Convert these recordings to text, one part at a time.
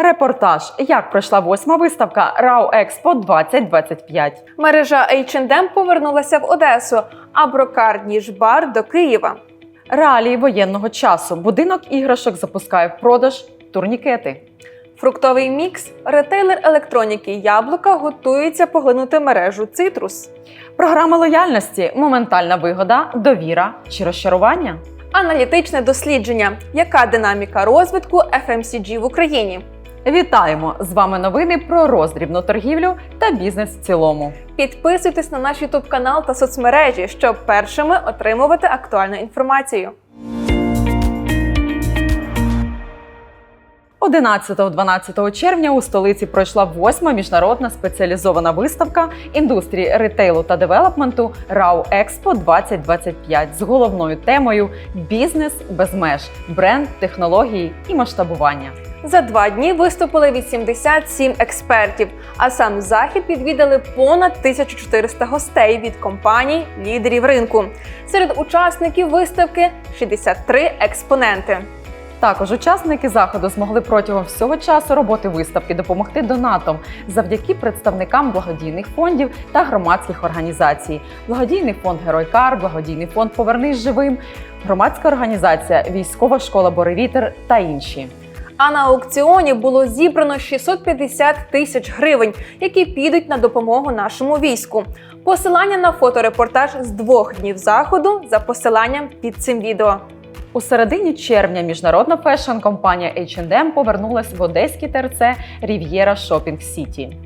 Репортаж: як пройшла восьма виставка РАУ Експо 2025. Мережа H&M повернулася в Одесу, а брокар Ніжбар до Києва. Реалії воєнного часу. Будинок іграшок запускає в продаж турнікети. Фруктовий мікс, ретейлер електроніки Яблука готується поглинути мережу Цитрус. Програма лояльності, моментальна вигода, довіра чи розчарування. Аналітичне дослідження. Яка динаміка розвитку FMCG в Україні? Вітаємо! З вами новини про роздрібну торгівлю та бізнес в цілому. Підписуйтесь на наш YouTube канал та соцмережі, щоб першими отримувати актуальну інформацію. 11-12 червня у столиці пройшла восьма міжнародна спеціалізована виставка індустрії ретейлу та девелопменту РАУ Експо 2025 з головною темою Бізнес без меж, бренд, технології і масштабування. За два дні виступили 87 експертів, а сам захід відвідали понад 1400 гостей від компаній, лідерів ринку. Серед учасників виставки 63 експоненти. Також учасники заходу змогли протягом всього часу роботи виставки допомогти донатам завдяки представникам благодійних фондів та громадських організацій. Благодійний фонд Герой Кар, благодійний фонд Повернись живим, громадська організація Військова школа Боревітер та інші. А на аукціоні було зібрано 650 тисяч гривень, які підуть на допомогу нашому війську. Посилання на фоторепортаж з двох днів заходу за посиланням під цим відео. У середині червня міжнародна фешн-компанія H&M повернулась в одеський ТРЦ Рів'єра Шопінг Сіті.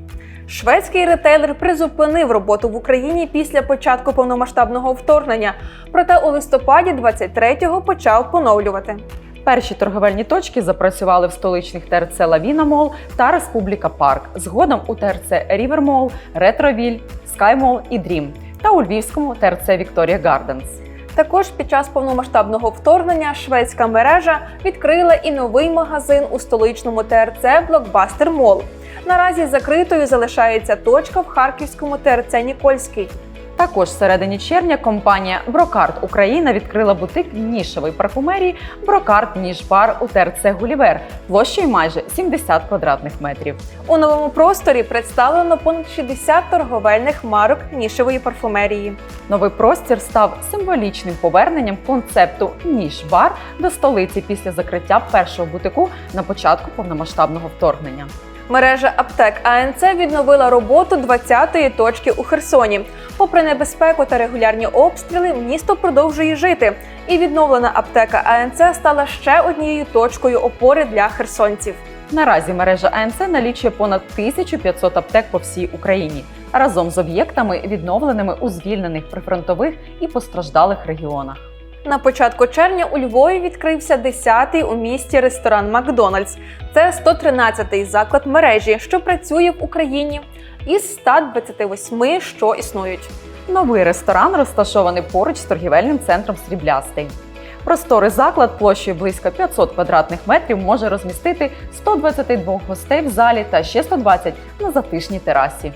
Шведський ретейлер призупинив роботу в Україні після початку повномасштабного вторгнення, проте у листопаді 23-го почав поновлювати. Перші торговельні точки запрацювали в столичних ТРЦ Лавіна Мол та Республіка Парк. Згодом у ТРЦ Рівер Мол, Ретровіль, Скай Мол і Дрім та у Львівському ТРЦ Вікторія Гарденс. Також під час повномасштабного вторгнення шведська мережа відкрила і новий магазин у столичному ТРЦ Блокбастер Мол. Наразі закритою залишається точка в харківському ТРЦ Нікольський. Також в середині червня компанія Брокарт Україна відкрила бутик нішевої парфумерії Брокарт Ніж-бар у ТРЦ Гулівер площею майже 70 квадратних метрів. У новому просторі представлено понад 60 торговельних марок нішевої парфумерії. Новий простір став символічним поверненням концепту ніж-бар до столиці після закриття першого бутику на початку повномасштабного вторгнення. Мережа аптек АНЦ відновила роботу 20-ї точки у Херсоні. Попри небезпеку та регулярні обстріли, місто продовжує жити. І відновлена аптека АНЦ стала ще однією точкою опори для херсонців. Наразі мережа АНЦ налічує понад 1500 аптек по всій Україні разом з об'єктами, відновленими у звільнених прифронтових і постраждалих регіонах. На початку червня у Львові відкрився 10-й у місті ресторан Макдональдс. Це 113-й заклад мережі, що працює в Україні, із 128, що існують. Новий ресторан розташований поруч з торгівельним центром Сріблястий. Просторий заклад площею близько 500 квадратних метрів може розмістити 122 гостей в залі та ще 120 на затишній терасі.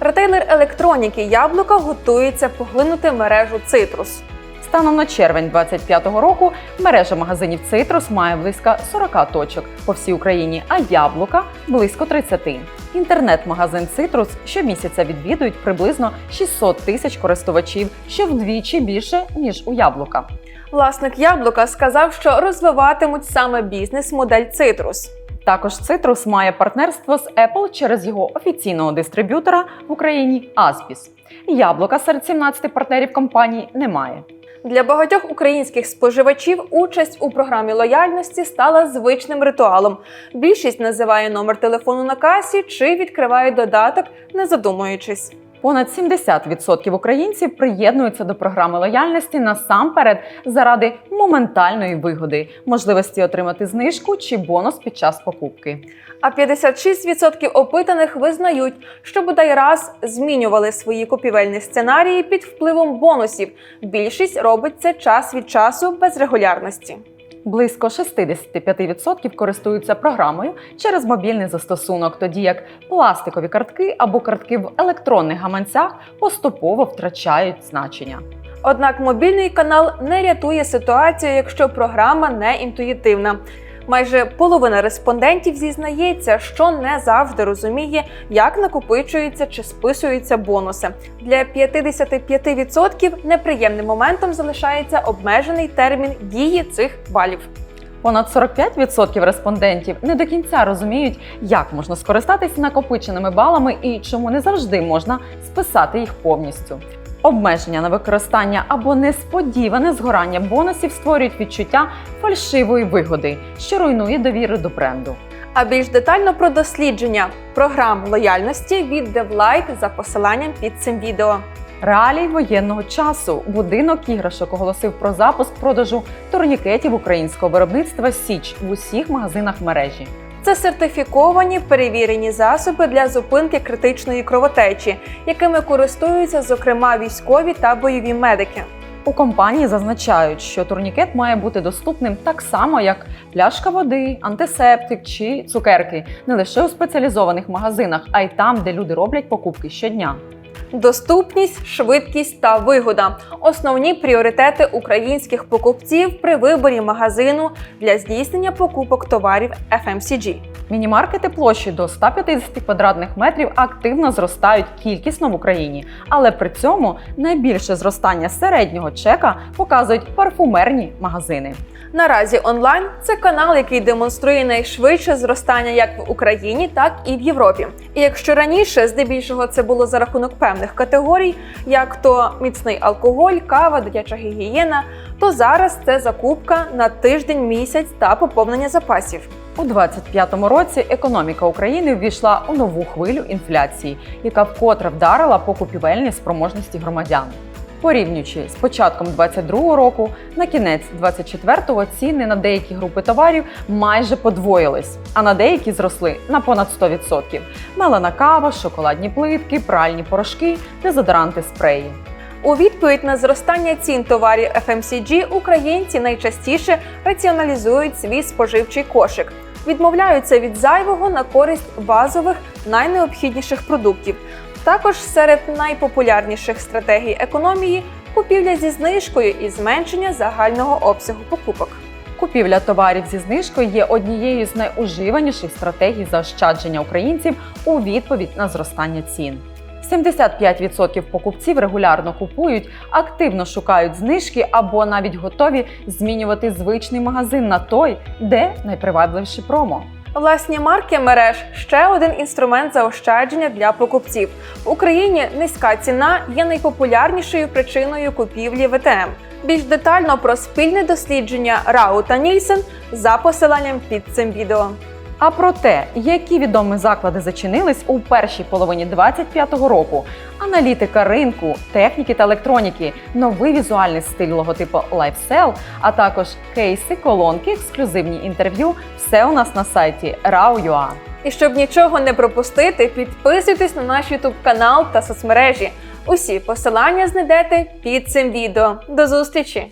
Ретейлер електроніки Яблука готується поглинути мережу Цитрус. Станом на червень 2025 року мережа магазинів Цитрус має близько 40 точок по всій Україні, а яблука близько 30. Інтернет-магазин Цитрус щомісяця відвідують приблизно 600 тисяч користувачів, що вдвічі більше ніж у яблука. Власник яблука сказав, що розвиватимуть саме бізнес-модель Цитрус. Також Цитрус має партнерство з Apple через його офіційного дистриб'ютора в Україні Aspis. Яблука серед 17 партнерів компанії немає. Для багатьох українських споживачів участь у програмі лояльності стала звичним ритуалом. Більшість називає номер телефону на касі чи відкриває додаток, не задумуючись. Понад 70% українців приєднуються до програми лояльності насамперед заради моментальної вигоди, можливості отримати знижку чи бонус під час покупки. А 56% опитаних визнають, що бодай раз змінювали свої купівельні сценарії під впливом бонусів. Більшість робить це час від часу без регулярності. Близько 65% користуються програмою через мобільний застосунок, тоді як пластикові картки або картки в електронних гаманцях поступово втрачають значення. Однак мобільний канал не рятує ситуацію, якщо програма не інтуїтивна. Майже половина респондентів зізнається, що не завжди розуміє, як накопичуються чи списуються бонуси. Для 55% неприємним моментом залишається обмежений термін дії цих балів. Понад 45% респондентів не до кінця розуміють, як можна скористатись накопиченими балами і чому не завжди можна списати їх повністю. Обмеження на використання або несподіване згорання бонусів створюють відчуття фальшивої вигоди, що руйнує довіру до бренду. А більш детально про дослідження програм лояльності від DevLight за посиланням під цим відео. Реалій воєнного часу будинок іграшок оголосив про запуск продажу турнікетів українського виробництва Січ в усіх магазинах мережі. Це сертифіковані перевірені засоби для зупинки критичної кровотечі, якими користуються зокрема військові та бойові медики. У компанії зазначають, що турнікет має бути доступним так само, як пляшка води, антисептик чи цукерки, не лише у спеціалізованих магазинах, а й там, де люди роблять покупки щодня. Доступність, швидкість та вигода основні пріоритети українських покупців при виборі магазину для здійснення покупок товарів FMCG. Мінімаркети площі до 150 квадратних метрів активно зростають кількісно в Україні, але при цьому найбільше зростання середнього чека показують парфумерні магазини. Наразі онлайн це канал, який демонструє найшвидше зростання як в Україні, так і в Європі. І якщо раніше здебільшого це було за рахунок певних категорій, як то міцний алкоголь, кава, дитяча гігієна, то зараз це закупка на тиждень, місяць та поповнення запасів. У 2025 році економіка України ввійшла у нову хвилю інфляції, яка вкотре вдарила по купівельній спроможності громадян. Порівнюючи з початком 2022 року, на кінець 2024 ціни на деякі групи товарів майже подвоїлись, а на деякі зросли на понад 100%. Мелена кава, шоколадні плитки, пральні порошки, дезодоранти, спреї. У відповідь на зростання цін товарів FMCG українці найчастіше раціоналізують свій споживчий кошик, відмовляються від зайвого на користь базових найнеобхідніших продуктів. Також серед найпопулярніших стратегій економії купівля зі знижкою і зменшення загального обсягу покупок. Купівля товарів зі знижкою є однією з найуживаніших стратегій заощадження українців у відповідь на зростання цін. 75% покупців регулярно купують, активно шукають знижки або навіть готові змінювати звичний магазин на той, де найпривабливіші промо. Власні марки мереж ще один інструмент заощадження для покупців. В Україні низька ціна є найпопулярнішою причиною купівлі ВТМ. Більш детально про спільне дослідження Рау та Нільсен за посиланням під цим відео. А про те, які відомі заклади зачинились у першій половині 2025 року, аналітика ринку, техніки та електроніки, новий візуальний стиль логотипу LifeSell, а також кейси, колонки, ексклюзивні інтерв'ю все у нас на сайті rau.ua. І щоб нічого не пропустити, підписуйтесь на наш YouTube канал та соцмережі. Усі посилання знайдете під цим відео. До зустрічі!